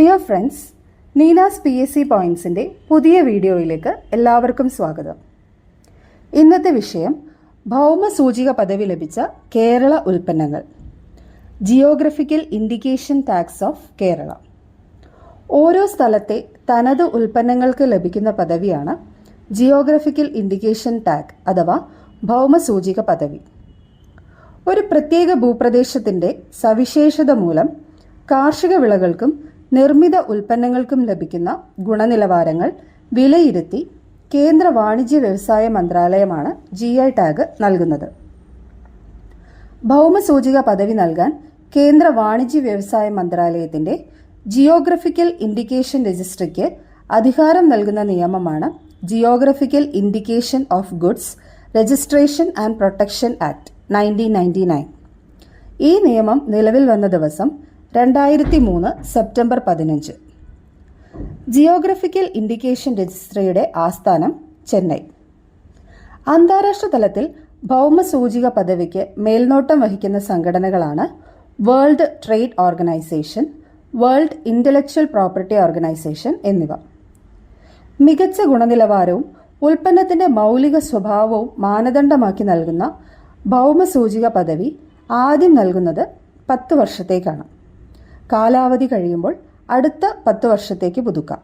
Dear friends Neena's P S C പോയിൻസിന്റെ പുതിയ വീഡിയോയിലേക്ക് എല്ലാവർക്കും സ്വാഗതം. ഇന്നത്തെ വിഷയം ഭൗമ സൂചിക പദവി ലഭിച്ച കേരള ഉൽപ്പന്നങ്ങൾ. Geographical indication tags of Kerala ഓരോ സ്ഥലത്തെ തനത് ഉൽപ്പന്നങ്ങൾക്ക് ലഭിക്കുന്ന പദവിയാണ് ജിയോഗ്രഫിക്കൽ ഇൻഡിക്കേഷൻ ടാഗ് അഥവാ ഭൗമസൂചിക പദവി. ഒരു പ്രത്യേക ഭൂപ്രദേശത്തിന്റെ സവിശേഷത മൂലം കാർഷിക വിളകൾക്കും നിർമ്മിത ഉൽപ്പന്നങ്ങൾക്കും ലഭിക്കുന്ന ഗുണനിലവാരങ്ങൾ വിലയിരുത്തി കേന്ദ്ര വാണിജ്യ വ്യവസായ മന്ത്രാലയമാണ് ജി ഐ ടാഗ് നൽകുന്നത്. ഭൗമസൂചിക പദവി നൽകാൻ കേന്ദ്ര വാണിജ്യ വ്യവസായ മന്ത്രാലയത്തിന്റെ ജിയോഗ്രഫിക്കൽ ഇൻഡിക്കേഷൻ രജിസ്ട്രിക്ക് അധികാരം നൽകുന്ന നിയമമാണ് geographical indication of goods registration and protection act nineteen ninety nine. ഈ നിയമം നിലവിൽ വന്ന ദിവസം രണ്ടായിരത്തി മൂന്ന് സെപ്റ്റംബർ പതിനഞ്ച്. ജിയോഗ്രഫിക്കൽ ഇൻഡിക്കേഷൻ രജിസ്ട്രിയുടെ ആസ്ഥാനം ചെന്നൈ. അന്താരാഷ്ട്ര തലത്തിൽ ഭൗമസൂചിക പദവിക്ക് മേൽനോട്ടം വഹിക്കുന്ന സംഘടനകളാണ് world trade organisation world intellectual property organisation എന്നിവ. മികച്ച ഗുണനിലവാരവും ഉൽപ്പന്നത്തിന്റെ മൗലിക സ്വഭാവവും മാനദണ്ഡമാക്കി നൽകുന്ന ഭൗമസൂചിക പദവി ആദ്യം നൽകുന്നത് പത്ത് വർഷത്തേക്കാണ്. കാലാവധി കഴിയുമ്പോൾ അടുത്ത പത്ത് വർഷത്തേക്ക് പുതുക്കാം.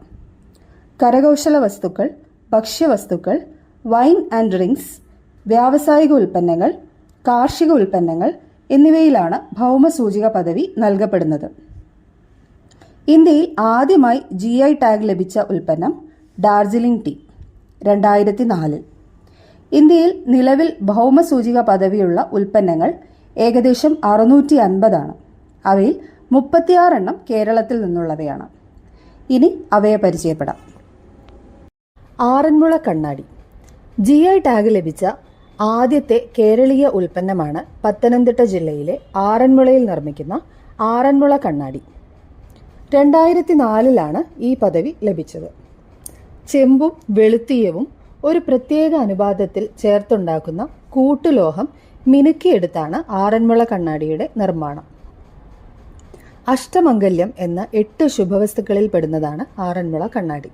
കരകൗശല വസ്തുക്കൾ ഭക്ഷ്യവസ്തുക്കൾ വൈൻ ആൻഡ് ഡ്രിങ്ക്സ് വ്യാവസായിക ഉൽപ്പന്നങ്ങൾ കാർഷിക ഉൽപ്പന്നങ്ങൾ എന്നിവയിലാണ് ഭൗമസൂചിക പദവി നൽകപ്പെടുന്നത്. ഇന്ത്യയിൽ ആദ്യമായി ജി ഐ ടാഗ് ലഭിച്ച ഉൽപ്പന്നം ഡാർജിലിംഗ് ടീ രണ്ടായിരത്തി നാലിൽ ഇന്ത്യയിൽ നിലവിൽ ഭൗമസൂചിക പദവിയുള്ള ഉൽപ്പന്നങ്ങൾ ഏകദേശം അറുന്നൂറ്റി അൻപതാണ് അവയിൽ മുപ്പത്തിയാറെണ്ണം കേരളത്തിൽ നിന്നുള്ളവയാണ്. ഇനി അവയെ പരിചയപ്പെടാം. ആറന്മുള കണ്ണാടി. ജി ഐ ടാഗ് ലഭിച്ച ആദ്യത്തെ കേരളീയ ഉൽപ്പന്നമാണ് പത്തനംതിട്ട ജില്ലയിലെ ആറന്മുളയിൽ നിർമ്മിക്കുന്ന ആറന്മുള കണ്ണാടി. രണ്ടായിരത്തി നാലിലാണ് ഈ പദവി ലഭിച്ചത്. ചെമ്പും വെളുത്തീയവും ഒരു പ്രത്യേക അനുപാതത്തിൽ ചേർത്തുണ്ടാക്കുന്ന കൂട്ടുലോഹം മിനുക്കിയെടുത്താണ് ആറന്മുള കണ്ണാടിയുടെ നിർമ്മാണം. അഷ്ടമംഗല്യം എന്ന എട്ട് ശുഭവസ്തുക്കളിൽ പെടുന്നതാണ് ആറന്മുള കണ്ണാടി.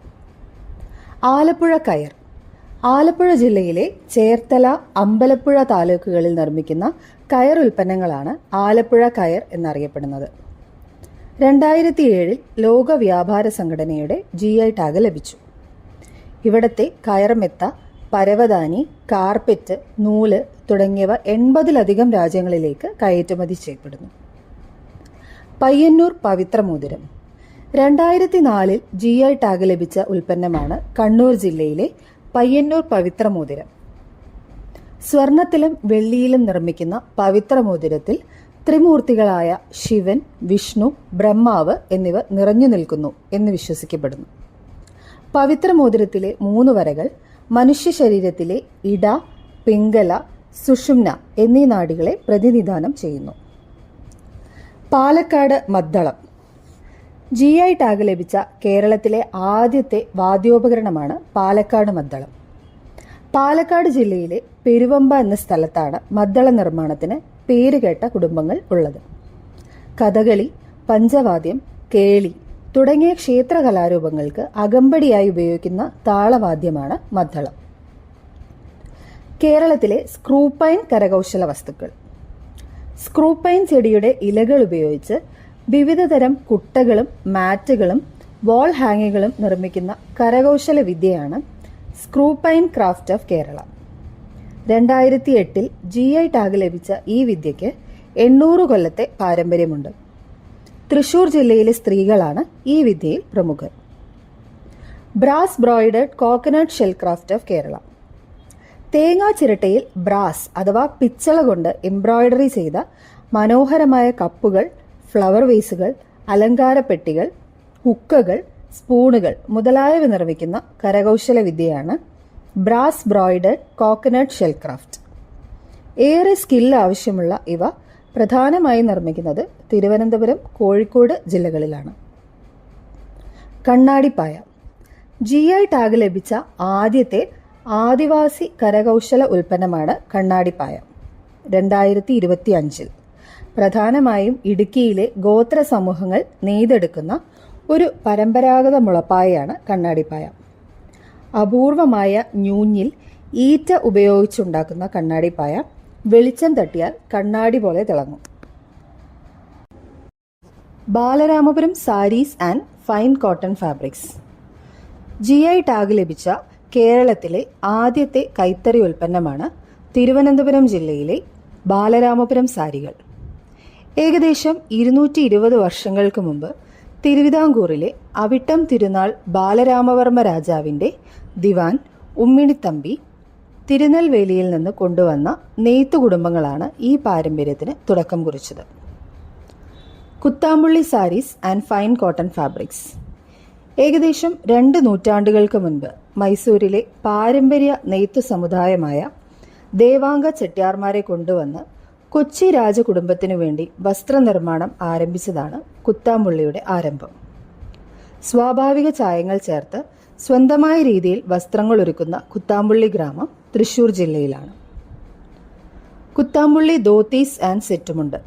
ആലപ്പുഴ കയർ. ആലപ്പുഴ ജില്ലയിലെ ചേർത്തല അമ്പലപ്പുഴ താലൂക്കുകളിൽ നിർമ്മിക്കുന്ന കയർ ഉൽപ്പന്നങ്ങളാണ് ആലപ്പുഴ കയർ എന്നറിയപ്പെടുന്നത്. രണ്ടായിരത്തി ഏഴിൽ ലോക വ്യാപാര സംഘടനയുടെ ജി ഐ ടാഗ് ലഭിച്ചു. ഇവിടത്തെ കയർമെത്ത പരവതാനി കാർപ്പറ്റ് നൂൽ തുടങ്ങിയവ എൺപതിലധികം രാജ്യങ്ങളിലേക്ക് കയറ്റുമതി ചെയ്യപ്പെടുന്നു. പയ്യന്നൂർ പവിത്രമോതിരം. രണ്ടായിരത്തി നാലിൽ ജി ഐ ടാഗ് ലഭിച്ച ഉൽപ്പന്നമാണ് കണ്ണൂർ ജില്ലയിലെ പയ്യന്നൂർ പവിത്രമോതിരം. സ്വർണത്തിലും വെള്ളിയിലും നിർമ്മിക്കുന്ന പവിത്രമോതിരത്തിൽ ത്രിമൂർത്തികളായ ശിവൻ വിഷ്ണു ബ്രഹ്മാവ് എന്നിവ നിറഞ്ഞു നിൽക്കുന്നു എന്ന് വിശ്വസിക്കപ്പെടുന്നു. പവിത്രമോതിരത്തിലെ മൂന്ന് വരകൾ മനുഷ്യ ശരീരത്തിലെ ഇട പിംഗല സുഷുമ്ന എന്നീ നാടികളെ പ്രതിനിധാനം ചെയ്യുന്നു. പാലക്കാട് മദ്ദളം. ജി ഐ ടാഗ് ലഭിച്ച കേരളത്തിലെ ആദ്യത്തെ വാദ്യോപകരണമാണ് പാലക്കാട് മദ്ദളം. പാലക്കാട് ജില്ലയിലെ പെരുവമ്പ എന്ന സ്ഥലത്താണ് മദ്ദള നിർമ്മാണത്തിന് പേരുകേട്ട കുടുംബങ്ങൾ ഉള്ളത്. കഥകളി പഞ്ചവാദ്യം കേളി തുടങ്ങിയ ക്ഷേത്ര കലാരൂപങ്ങൾക്ക് അകമ്പടിയായി ഉപയോഗിക്കുന്ന താളവാദ്യമാണ് മദ്ദളം. കേരളത്തിലെ സ്ക്രൂപ്പൈൻ കരകൗശല വസ്തുക്കൾ. സ്ക്രൂപ്പൈൻ ചെടിയുടെ ഇലകൾ ഉപയോഗിച്ച് വിവിധതരം കുട്ടകളും മാറ്റുകളും വാൾ ഹാങ്ങുകളും നിർമ്മിക്കുന്ന കരകൗശല വിദ്യയാണ് പൈൻ ക്രാഫ്റ്റ് ഓഫ് കേരള രണ്ടായിരത്തി എട്ടിൽ ജി ഐ ടാഗ് ലഭിച്ച ഈ വിദ്യയ്ക്ക് എണ്ണൂറ് കൊല്ലത്തെ പാരമ്പര്യമുണ്ട്. തൃശൂർ ജില്ലയിലെ സ്ത്രീകളാണ് ഈ വിദ്യയിൽ പ്രമുഖർ. Brass broidered coconut shell craft of Kerala തേങ്ങാ ചിരട്ടയിൽ ബ്രാസ് അഥവാ പിച്ചള കൊണ്ട് എംബ്രോയിഡറി ചെയ്ത മനോഹരമായ കപ്പുകൾ ഫ്ലവർ വേസുകൾ അലങ്കാര പെട്ടികൾ ഹുക്കകൾ സ്പൂണുകൾ മുതലായവ നിർമ്മിക്കുന്ന കരകൗശല വിദ്യയാണ് brass broidered coconut shell craft ഏറെ സ്കിൽ ആവശ്യമുള്ള ഇവ പ്രധാനമായി നിർമ്മിക്കുന്നത് തിരുവനന്തപുരം കോഴിക്കോട് ജില്ലകളിലാണ്. കണ്ണാടിപ്പായ ജി ഐ ടാഗ് ലഭിച്ച ആദ്യത്തെ ആദിവാസി കരകൗശല ഉൽപ്പന്നമാണ് കണ്ണാടിപ്പായ. രണ്ടായിരത്തി ഇരുപത്തി അഞ്ചിൽ പ്രധാനമായും ഇടുക്കിയിലെ ഗോത്ര സമൂഹങ്ങൾ നെയ്തെടുക്കുന്ന ഒരു പരമ്പരാഗത മുളപ്പായയാണ് കണ്ണാടിപ്പായ. അപൂർവമായ ഞൂഞ്ഞിൽ ഈറ്റ ഉപയോഗിച്ചുണ്ടാക്കുന്ന കണ്ണാടിപ്പായ വെളിച്ചം തട്ടിയാൽ കണ്ണാടി പോലെ തിളങ്ങും. Balaramapuram saris and fine cotton fabrics. G I tag ലഭിച്ച കേരളത്തിലെ ആദ്യത്തെ കൈത്തറി ഉൽപ്പന്നമാണ് തിരുവനന്തപുരം ജില്ലയിലെ ബാലരാമപുരം സാരികൾ. ഏകദേശം ഇരുന്നൂറ്റി ഇരുപത് വർഷങ്ങൾക്ക് മുമ്പ് തിരുവിതാംകൂറിലെ അവിട്ടം തിരുനാൾ ബാലരാമവർമ്മ രാജാവിന്റെ ദിവാൻ ഉമ്മിണിത്തമ്പി തിരുനെൽവേലിയിൽ നിന്ന് കൊണ്ടുവന്ന നെയ്ത്തു കുടുംബങ്ങളാണ് ഈ പാരമ്പര്യത്തിന് തുടക്കം കുറിച്ചത്. Kuthampully saris and fine cotton fabrics. ഏകദേശം രണ്ട് നൂറ്റാണ്ടുകൾക്ക് മുൻപ് മൈസൂരിലെ പാരമ്പര്യ നെയ്ത്തു സമുദായമായ ദേവാംഗ ചെട്ടിയാർമാരെ കൊണ്ടുവന്ന് കൊച്ചി രാജകുടുംബത്തിനു വേണ്ടി വസ്ത്രനിർമ്മാണം ആരംഭിച്ചതാണ് കുത്താമ്പുള്ളിയുടെ ആരംഭം. സ്വാഭാവിക ചായങ്ങൾ ചേർത്ത് സ്വന്തമായ രീതിയിൽ വസ്ത്രങ്ങൾ ഒരുക്കുന്ന കുത്താമ്പുള്ളി ഗ്രാമം തൃശൂർ ജില്ലയിലാണ്. കുത്താമ്പുള്ളി ധോത്തീസ് ആൻഡ് സെറ്റുമുണ്ട്.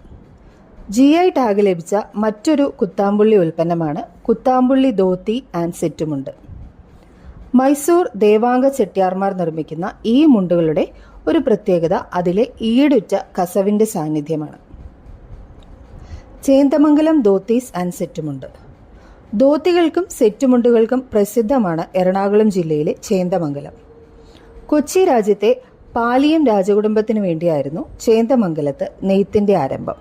ജി ഐ ടാഗ് ലഭിച്ച മറ്റൊരു കുത്താമ്പുള്ളി ഉൽപ്പന്നമാണ് കുത്താമ്പുള്ളി ദോത്തി ആൻഡ് സെറ്റുമുണ്ട്. മൈസൂർ ദേവാംഗ ചെട്ടിയാർമാർ നിർമ്മിക്കുന്ന ഈ മുണ്ടുകളുടെ ഒരു പ്രത്യേകത അതിലെ ഈടുറ്റ കസവിന്റെ സാന്നിധ്യമാണ്. ചേന്തമംഗലം ധോത്തീസ് ആൻഡ് സെറ്റുമുണ്ട്. ധോത്തികൾക്കും സെറ്റുമുണ്ടുകൾക്കും പ്രസിദ്ധമാണ് എറണാകുളം ജില്ലയിലെ ചേന്തമംഗലം. കൊച്ചി രാജ്യത്തെ പാലിയം രാജകുടുംബത്തിനു വേണ്ടിയായിരുന്നു ചേന്തമംഗലത്ത് നെയ്ത്തിന്റെ ആരംഭം.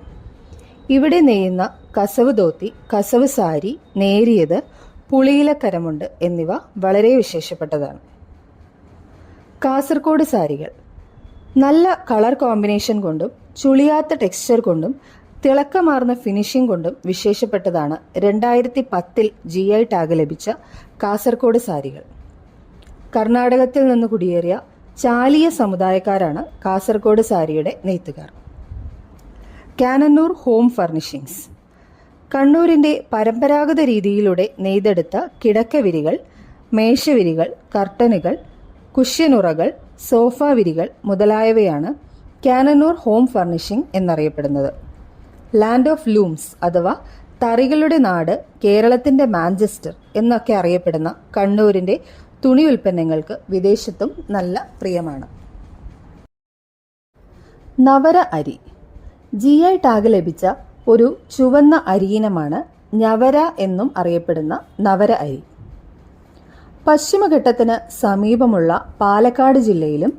ഇവിടെ നെയ്യുന്ന കസവ് ദോത്തി കസവ് സാരി നേരിയത് പുളിയിലക്കരമുണ്ട് എന്നിവ വളരെ വിശേഷപ്പെട്ടതാണ്. കാസർഗോഡ് സാരികൾ. നല്ല കളർ കോമ്പിനേഷൻ കൊണ്ടും ചുളിയാത്ത ടെക്സ്ചർ കൊണ്ടും തിളക്കമാർന്ന ഫിനിഷിംഗ് കൊണ്ടും വിശേഷപ്പെട്ടതാണ് രണ്ടായിരത്തി പത്തിൽ ജി ഐ ടാഗ് ലഭിച്ച കാസർഗോഡ് സാരികൾ. കർണാടകത്തിൽ നിന്ന് കുടിയേറിയ ചാലിയ സമുദായക്കാരാണ് കാസർഗോഡ് സാരിയുടെ നെയ്ത്തുകാർ. Cannanore home furnishings. കണ്ണൂരിന്റെ പരമ്പരാഗത രീതിയിലൂടെ നെയ്തെടുത്ത കിടക്കവിരികൾ മേശവിരികൾ കർട്ടനുകൾ കുഷ്യനുറകൾ സോഫ വിരികൾ മുതലായവയാണ് കാനനൂർ ഹോം ഫർണിഷിംഗ് എന്നറിയപ്പെടുന്നത്. ലാൻഡ് ഓഫ് ലൂംസ് അഥവാ തറികളുടെ നാട് കേരളത്തിന്റെ മാഞ്ചസ്റ്റർ എന്നൊക്കെ അറിയപ്പെടുന്ന കണ്ണൂരിന്റെ തുണി ഉൽപ്പന്നങ്ങൾക്ക് വിദേശത്തും നല്ല പ്രിയമാണ്. നവര അരി. ജി ഐ ടാഗ് ലഭിച്ച ഒരു ചുവന്ന അരിയിനമാണ് ഞവര എന്നും അറിയപ്പെടുന്ന നവര അരി. പശ്ചിമഘട്ടത്തിന് സമീപമുള്ള പാലക്കാട് ജില്ലയിലും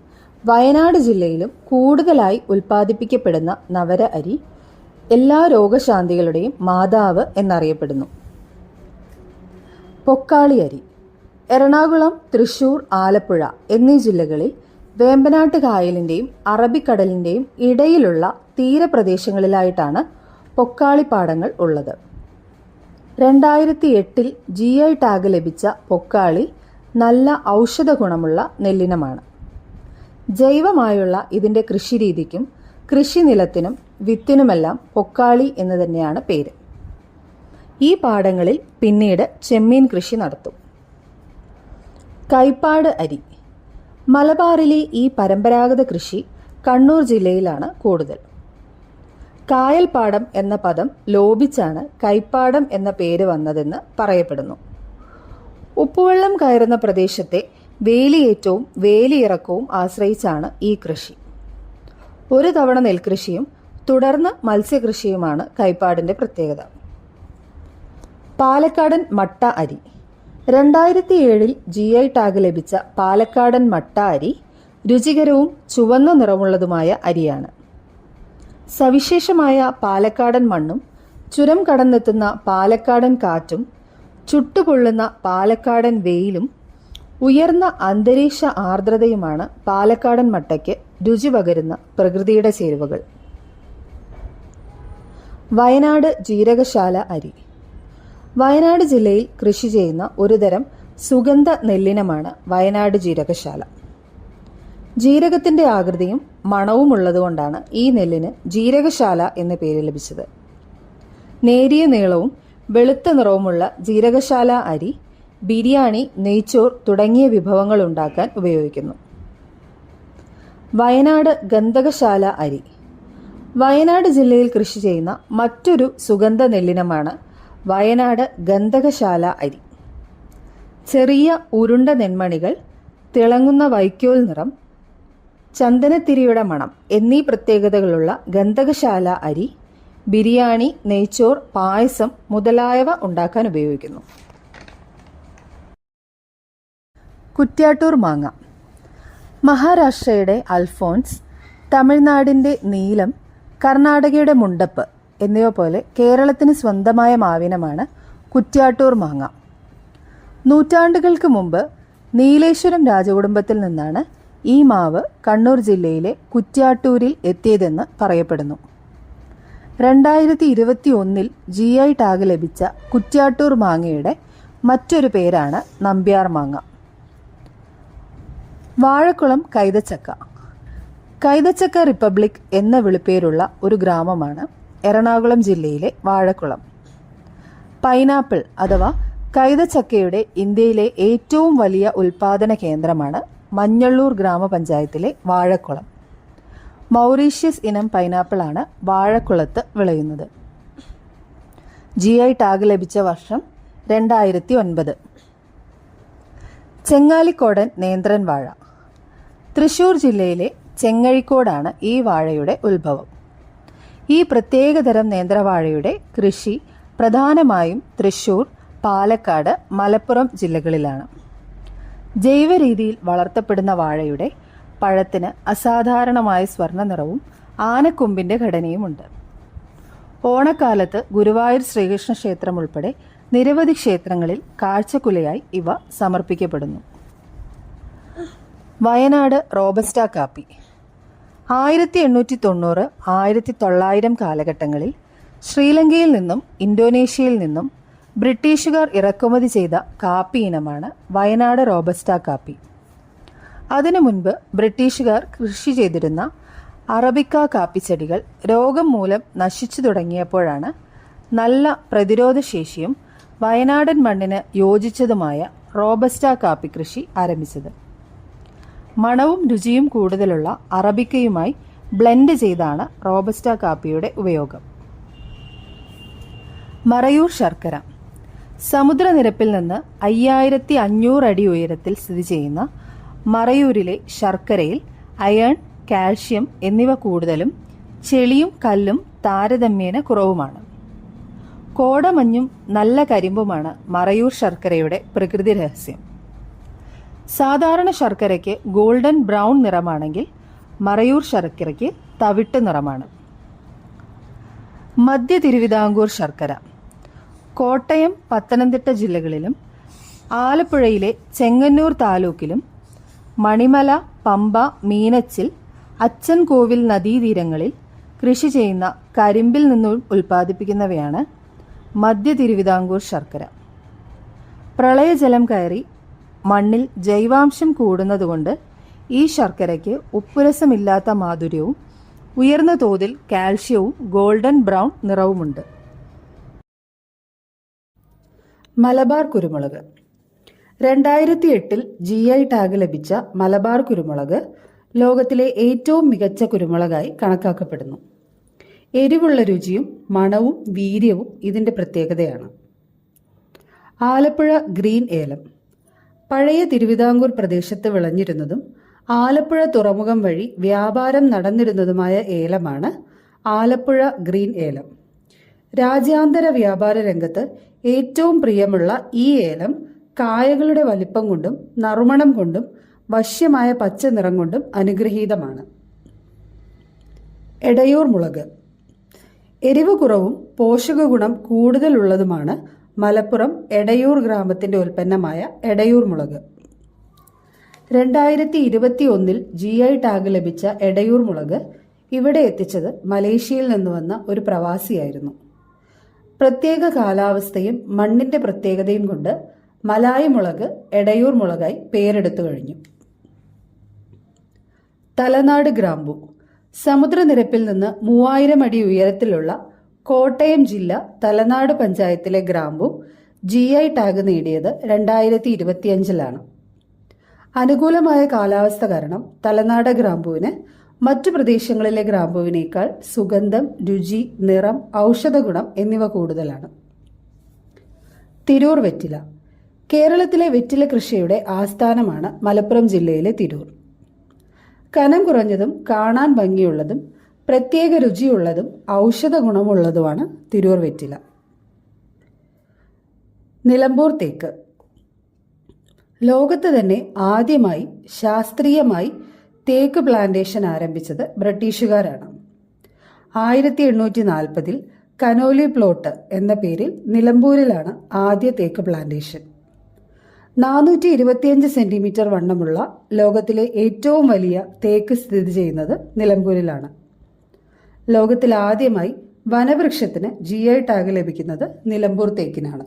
വയനാട് ജില്ലയിലും കൂടുതലായി ഉൽപ്പാദിപ്പിക്കപ്പെടുന്ന നവര അരി എല്ലാ രോഗശാന്തികളുടെയും മാതാവ് എന്നറിയപ്പെടുന്നു. പൊക്കാളി അരി എറണാകുളം തൃശൂർ ആലപ്പുഴ എന്നീ ജില്ലകളിൽ വേമ്പനാട്ട് കായലിന്റെയും അറബിക്കടലിന്റെയും ഇടയിലുള്ള തീരപ്രദേശങ്ങളിലായിട്ടാണ് പൊക്കാളിപ്പാടങ്ങൾ ഉള്ളത്. രണ്ടായിരത്തി എട്ടിൽ ജി ഐ ടാഗ് ലഭിച്ച പൊക്കാളി നല്ല ഔഷധ ഗുണമുള്ള നെല്ലിനമാണ്. ജൈവമായുള്ള ഇതിന്റെ കൃഷിരീതിക്കും കൃഷിനിലത്തിനും വിത്തിനുമെല്ലാം പൊക്കാളി എന്ന് തന്നെയാണ് പേര്. ഈ പാടങ്ങളിൽ പിന്നീട് ചെമ്മീൻ കൃഷി നടത്തും. കൈപ്പാട് അരി. മലബാറിലെ ഈ പരമ്പരാഗത കൃഷി കണ്ണൂർ ജില്ലയിലാണ് കൂടുതൽ. കായൽപ്പാടം എന്ന പദം ലോപിച്ചാണ് കൈപ്പാടം എന്ന പേര് വന്നതെന്ന് പറയപ്പെടുന്നു. ഉപ്പുവെള്ളം കയറുന്ന പ്രദേശത്തെ വേലിയേറ്റവും വേലിയിറക്കവും ആശ്രയിച്ചാണ് ഈ കൃഷി. ഒരു തവണ നെൽകൃഷിയും തുടർന്ന് മത്സ്യകൃഷിയുമാണ് കൈപ്പാടിന്റെ പ്രത്യേകത. പാലക്കാടൻ മട്ട അരി. രണ്ടായിരത്തി ഏഴിൽ ജി ഐ ടാഗ് ലഭിച്ച പാലക്കാടൻ മട്ട അരി രുചികരവും ചുവന്ന നിറമുള്ളതുമായ അരിയാണ്. സവിശേഷമായ പാലക്കാടൻ മണ്ണും ചുരം കടന്നെത്തുന്ന പാലക്കാടൻ കാറ്റും ചുട്ടുപൊള്ളുന്ന പാലക്കാടൻ വെയിലും ഉയർന്ന അന്തരീക്ഷ ആർദ്രതയുമാണ് പാലക്കാടൻ മട്ടയ്ക്ക് രുചി പകരുന്ന പ്രകൃതിയുടെ ചേരുവകൾ. വയനാട് ജീരകശാല അരി. വയനാട് ജില്ലയിൽ കൃഷി ചെയ്യുന്ന ഒരുതരം സുഗന്ധ നെല്ലിനമാണ് വയനാട് ജീരകശാല. ജീരകത്തിന്റെ ആകൃതിയും മണവും ഉള്ളതുകൊണ്ടാണ് ഈ നെല്ലിന് ജീരകശാല എന്ന പേര് ലഭിച്ചത്. നേരിയ നീളവും വെളുത്ത നിറവുമുള്ള ജീരകശാല അരി ബിരിയാണി നെയ്ച്ചോർ തുടങ്ങിയ വിഭവങ്ങൾ ഉണ്ടാക്കാൻ ഉപയോഗിക്കുന്നു. വയനാട് ഗന്ധകശാല അരി. വയനാട് ജില്ലയിൽ കൃഷി ചെയ്യുന്ന മറ്റൊരു സുഗന്ധ നെല്ലിനമാണ് വയനാട് ഗന്ധകശാല അരി. ചെറിയ ഉരുണ്ട നെന്മണികൾ തിളങ്ങുന്ന വൈക്കോൽ നിറം ചന്ദനത്തിരിയുടെ മണം എന്നീ പ്രത്യേകതകളുള്ള ഗന്ധകശാല അരി ബിരിയാണി നെയ്ച്ചോർ പായസം മുതലായവ ഉണ്ടാക്കാൻ ഉപയോഗിക്കുന്നു. കുറ്റ്യാട്ടൂർ മാങ്ങ. മഹാരാഷ്ട്രയുടെ അൽഫോൺസ് തമിഴ്നാടിന്റെ നീലം കർണാടകയുടെ മുണ്ടപ്പ് എന്നിവ പോലെ കേരളത്തിന് സ്വന്തമായ മാവിനമാണ് കുറ്റ്യാട്ടൂർ മാങ്ങ. നൂറ്റാണ്ടുകൾക്ക് മുമ്പ് നീലേശ്വരം രാജകുടുംബത്തിൽ നിന്നാണ് ഈ മാവ് കണ്ണൂർ ജില്ലയിലെ കുറ്റ്യാട്ടൂരിൽ എത്തിയതെന്ന് പറയപ്പെടുന്നു. രണ്ടായിരത്തി ഇരുപത്തി ഒന്നിൽ ജി ഐ ടാഗ് ലഭിച്ച കുറ്റ്യാട്ടൂർ മാങ്ങയുടെ മറ്റൊരു പേരാണ് നമ്പ്യാർ മാങ്ങ. വാഴക്കുളം കൈതച്ചക്ക. കൈതച്ചക്ക റിപ്പബ്ലിക് എന്ന വിളിപ്പേരുള്ള ഒരു ഗ്രാമമാണ് എറണാകുളം ജില്ലയിലെ വാഴക്കുളം. പൈനാപ്പിൾ അഥവാ കൈതച്ചക്കയുടെ ഇന്ത്യയിലെ ഏറ്റവും വലിയ ഉൽപാദന കേന്ദ്രമാണ് മഞ്ഞള്ളൂർ ഗ്രാമപഞ്ചായത്തിലെ വാഴക്കുളം. മൗറീഷ്യസ് ഇനം പൈനാപ്പിളാണ് വാഴക്കുളത്ത് വിളയുന്നത്. ജി ഐ ടാഗ് ലഭിച്ച വർഷം രണ്ടായിരത്തി ഒൻപത് ചെങ്ങാലിക്കോടൻ നേന്ത്രൻ വാഴ. തൃശൂർ ജില്ലയിലെ ചെങ്ങഴിക്കോടാണ് ഈ വാഴയുടെ ഉത്ഭവം. ഈ പ്രത്യേകതരം നേന്ത്രവാഴയുടെ കൃഷി പ്രധാനമായും തൃശൂർ പാലക്കാട് മലപ്പുറം ജില്ലകളിലാണ്. ജൈവ രീതിയിൽ വളർത്തപ്പെടുന്ന വാഴയുടെ പഴത്തിന് അസാധാരണമായ സ്വർണ നിറവും ആനക്കൊമ്പിന്റെ ഘടനയുമുണ്ട്. ഓണക്കാലത്ത് ഗുരുവായൂർ ശ്രീകൃഷ്ണ ക്ഷേത്രം ഉൾപ്പെടെ നിരവധി ക്ഷേത്രങ്ങളിൽ കാഴ്ചക്കുലയായി ഇവ സമർപ്പിക്കപ്പെടുന്നു. വയനാട് റോബസ്റ്റ കാപ്പി. ആയിരത്തി എണ്ണൂറ്റി തൊണ്ണൂറ് ആയിരത്തി തൊള്ളായിരം കാലഘട്ടങ്ങളിൽ ശ്രീലങ്കയിൽ നിന്നും ഇന്തോനേഷ്യയിൽ നിന്നും ബ്രിട്ടീഷുകാർ ഇറക്കുമതി ചെയ്ത കാപ്പി ഇനമാണ് വയനാട് റോബസ്റ്റ കാപ്പി. അതിനു മുൻപ് ബ്രിട്ടീഷുകാർ കൃഷി ചെയ്തിരുന്ന അറബിക്ക കാപ്പി ചെടികൾ രോഗം മൂലം നശിച്ചു തുടങ്ങിയപ്പോഴാണ് നല്ല പ്രതിരോധശേഷിയും വയനാടൻ മണ്ണിന് യോജിച്ചതുമായ റോബസ്റ്റ കാപ്പി കൃഷി ആരംഭിച്ചത്. മണവും രുചിയും കൂടുതലുള്ള അറബിക്കയുമായി ബ്ലെൻഡ് ചെയ്താണ് റോബസ്റ്റ കാപ്പിയുടെ ഉപയോഗം. മറയൂർ ശർക്കര സമുദ്രനിരപ്പിൽ നിന്ന് അയ്യായിരത്തി അഞ്ഞൂറ് അടി ഉയരത്തിൽ സ്ഥിതി ചെയ്യുന്ന മറയൂരിലെ ശർക്കരയിൽ അയൺ കാൽഷ്യം എന്നിവ കൂടുതലും ചെളിയും കല്ലും താരതമ്യേന കുറവുമാണ്. കോടമഞ്ഞും നല്ല കരിമ്പുമാണ് മറയൂർ ശർക്കരയുടെ പ്രകൃതി രഹസ്യം. സാധാരണ ശർക്കരയ്ക്ക് ഗോൾഡൻ ബ്രൗൺ നിറമാണെങ്കിൽ മറയൂർ ശർക്കരയ്ക്ക് തവിട്ട് നിറമാണ്. മധ്യ തിരുവിതാംകൂർ ശർക്കര. കോട്ടയം പത്തനംതിട്ട ജില്ലകളിലും ആലപ്പുഴയിലെ ചെങ്ങന്നൂർ താലൂക്കിലും മണിമല പമ്പ മീനച്ചിൽ അച്ചൻകോവിൽ നദീതീരങ്ങളിൽ കൃഷി ചെയ്യുന്ന കരിമ്പിൽ നിന്നും ഉൽപ്പാദിപ്പിക്കുന്നവയാണ് മധ്യ തിരുവിതാംകൂർ ശർക്കര. പ്രളയജലം കയറി മണ്ണിൽ ജൈവാംശം കൂടുന്നതുകൊണ്ട് ഈ ശർക്കരയ്ക്ക് ഉപ്പുരസമില്ലാത്ത മാധുര്യവും ഉയർന്ന തോതിൽ കാൽഷ്യവും ഗോൾഡൻ ബ്രൗൺ നിറവുമുണ്ട്. മലബാർ കുരുമുളക്. രണ്ടായിരത്തി എട്ടിൽ ജി ഐ ടാഗ് ലഭിച്ച മലബാർ കുരുമുളക് ലോകത്തിലെ ഏറ്റവും മികച്ച കുരുമുളകായി കണക്കാക്കപ്പെടുന്നു. എരിവുള്ള രുചിയും മണവും വീര്യവും ഇതിന്റെ പ്രത്യേകതയാണ്. ആലപ്പുഴ ഗ്രീൻ ഏലം. പഴയ തിരുവിതാംകൂർ പ്രദേശത്ത് വിളഞ്ഞിരുന്നതും ആലപ്പുഴ തുറമുഖം വഴി വ്യാപാരം നടന്നിരുന്നതുമായ ഏലമാണ് ആലപ്പുഴ ഗ്രീൻ ഏലം. രാജ്യാന്തര വ്യാപാര രംഗത്ത് ഏറ്റവും പ്രിയമുള്ള ഈ ഏലം കായകളുടെ വലിപ്പം കൊണ്ടും നറുമണം കൊണ്ടും വശ്യമായ പച്ച നിറം കൊണ്ടും അനുഗ്രഹീതമാണ്. എടയൂർ മുളക്. എരിവ് കുറവും പോഷക ഗുണം കൂടുതലുള്ളതുമാണ് മലപ്പുറം എടയൂർ ഗ്രാമത്തിന്റെ ഉൽപ്പന്നമായ എടയൂർ മുളക്. രണ്ടായിരത്തി ഇരുപത്തി ഒന്നിൽ ജി ഐ ടാഗ് ലഭിച്ച എടയൂർ മുളക് ഇവിടെ എത്തിച്ചത് മലേഷ്യയിൽ നിന്ന് വന്ന ഒരു പ്രവാസിയായിരുന്നു. പ്രത്യേക കാലാവസ്ഥയും മണ്ണിന്റെ പ്രത്യേകതയും കൊണ്ട് മലായി മുളക് എടയൂർ മുളകായി പേരെടുത്തു കഴിഞ്ഞു. തലനാട് ഗ്രാമ്പു. സമുദ്രനിരപ്പിൽ നിന്ന് മൂവായിരം അടി ഉയരത്തിലുള്ള കോട്ടയം ജില്ല തലനാട് പഞ്ചായത്തിലെ ഗ്രാമ്പു ജി ഐ ടാഗ് നേടിയത് രണ്ടായിരത്തി ഇരുപത്തിയഞ്ചിലാണ് അനുകൂലമായ കാലാവസ്ഥ കാരണം തലനാട് ഗ്രാമ്പുവിന് മറ്റു പ്രദേശങ്ങളിലെ ഗ്രാമ്പുവിനേക്കാൾ സുഗന്ധം രുചി നിറം ഔഷധഗുണം എന്നിവ കൂടുതലാണ്. തിരൂർ വെറ്റില. കേരളത്തിലെ വെറ്റില കൃഷിയുടെ ആസ്ഥാനമാണ് മലപ്പുറം ജില്ലയിലെ തിരൂർ. കനം കുറഞ്ഞതും കാണാൻ ഭംഗിയുള്ളതും പ്രത്യേക രുചിയുള്ളതും ഔഷധ ഗുണമുള്ളതുമാണ് തിരൂർ വെറ്റില. നിലമ്പൂർ തേക്ക്. ലോകത്ത് തന്നെ ആദ്യമായി ശാസ്ത്രീയമായി തേക്ക് പ്ലാന്റേഷൻ ആരംഭിച്ചത് ബ്രിട്ടീഷുകാരാണ്. ആയിരത്തി എണ്ണൂറ്റി നാൽപ്പതിൽ കനോലി പ്ലോട്ട് എന്ന പേരിൽ നിലമ്പൂരിലാണ് ആദ്യ തേക്ക് പ്ലാന്റേഷൻ നാനൂറ്റി ഇരുപത്തിയഞ്ച് സെന്റിമീറ്റർ വണ്ണമുള്ള ലോകത്തിലെ ഏറ്റവും വലിയ തേക്ക് സ്ഥിതി ചെയ്യുന്നത് നിലമ്പൂരിലാണ്. ലോകത്തിൽ ആദ്യമായി വനവൃക്ഷത്തിന് ജി ഐ ടാഗ് ലഭിക്കുന്നത് നിലമ്പൂർ തേക്കിനാണ്.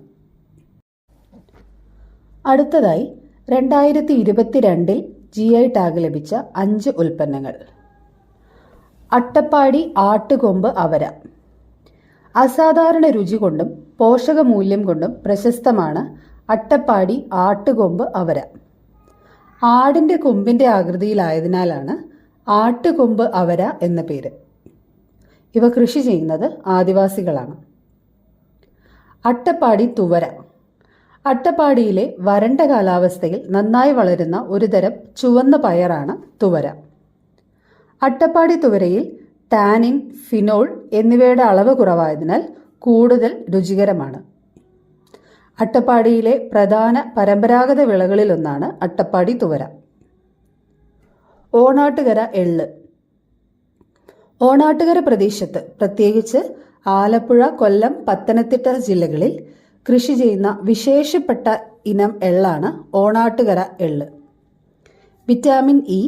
അടുത്തതായി രണ്ടായിരത്തി ഇരുപത്തിരണ്ടിൽ ജി ഐ ടാഗ് ലഭിച്ച അഞ്ച് ഉൽപ്പന്നങ്ങൾ. അട്ടപ്പാടി ആട്ടുകൊമ്പ് അവര. അസാധാരണ രുചി കൊണ്ടും പോഷകമൂല്യം കൊണ്ടും പ്രശസ്തമാണ് അട്ടപ്പാടി ആട്ടുകൊമ്പ് അവര. ആടിന്റെ കൊമ്പിന്റെ ആകൃതിയിലായതിനാലാണ് ആട്ടുകൊമ്പ് അവര എന്ന പേര്. ഇവ കൃഷി ചെയ്യുന്നത് ആദിവാസികളാണ്. അട്ടപ്പാടി തുവര. അട്ടപ്പാടിയിലെ വരണ്ട കാലാവസ്ഥയിൽ നന്നായി വളരുന്ന ഒരുതരം ചുവന്ന പയറാണ് തുവര. അട്ടപ്പാടി തുവരയിൽ ടാനിൻ ഫിനോൾ എന്നിവയുടെ അളവ് കുറവായതിനാൽ കൂടുതൽ രുചികരമാണ്. അട്ടപ്പാടിയിലെ പ്രധാന പരമ്പരാഗത വിളകളിലൊന്നാണ് അട്ടപ്പാടി തുവര. ഓണാട്ടുകര എള്ള്. ഓണാട്ടുകര പ്രദേശത്ത് പ്രത്യേകിച്ച് ആലപ്പുഴ കൊല്ലം പത്തനംതിട്ട ജില്ലകളിൽ കൃഷി ചെയ്യുന്ന വിശേഷപ്പെട്ട ഇനം എള്ളാണ് ഓണാട്ടുകര എള്ള്. വിറ്റാമിൻ ഇ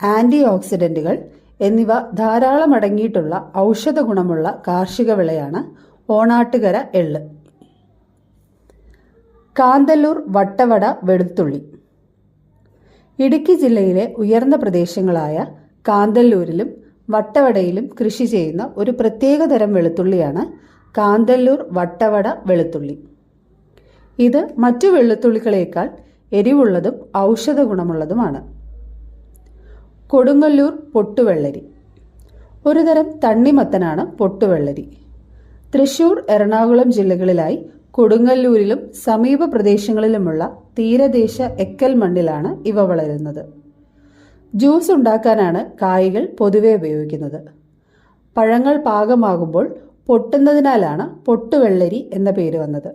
ആന്റി ഓക്സിഡന്റുകൾ എന്നിവ ധാരാളം അടങ്ങിയിട്ടുള്ള ഔഷധ ഗുണമുള്ള കാർഷിക വിളയാണ് ഓണാട്ടുകര എള്ള്. കാന്തല്ലൂർ വട്ടവട വെളുത്തുള്ളി. ഇടുക്കി ജില്ലയിലെ ഉയർന്ന പ്രദേശങ്ങളായ കാന്തല്ലൂരിലും വട്ടവടയിലും കൃഷി ചെയ്യുന്ന ഒരു പ്രത്യേകതരം വെളുത്തുള്ളിയാണ് കാന്തല്ലൂർ വട്ടവട വെളുത്തുള്ളി. ഇത് മറ്റു വെളുത്തുള്ളികളേക്കാൾ എരിവുള്ളതും ഔഷധ ഗുണമുള്ളതുമാണ്. കൊടുങ്ങല്ലൂർ പൊട്ടുവെള്ളരി. ഒരുതരം തണ്ണിമത്തനാണ് പൊട്ടുവെള്ളരി. തൃശൂർ എറണാകുളം ജില്ലകളിലായി കൊടുങ്ങല്ലൂരിലും സമീപ പ്രദേശങ്ങളിലുമുള്ള തീരദേശ എക്കൽ മണ്ണിലാണ് ഇവ വളരുന്നത്. ജ്യൂസ് ഉണ്ടാക്കാനാണ് കായ്കൾ പൊതുവെ ഉപയോഗിക്കുന്നത്. പഴങ്ങൾ പാകമാകുമ്പോൾ പൊട്ടുന്നതിനാലാണ് പൊട്ടുവെള്ളരി എന്ന പേര് വന്നത്.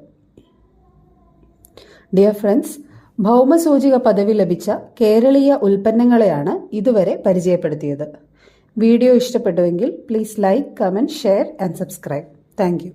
ഡിയർ ഫ്രണ്ട്സ് ഭൗമസൂചിക പദവി ലഭിച്ച കേരളീയ ഉൽപ്പന്നങ്ങളെയാണ് ഇതുവരെ പരിചയപ്പെടുത്തിയത്. വീഡിയോ ഇഷ്ടപ്പെട്ടുവെങ്കിൽ please like comment share and subscribe thank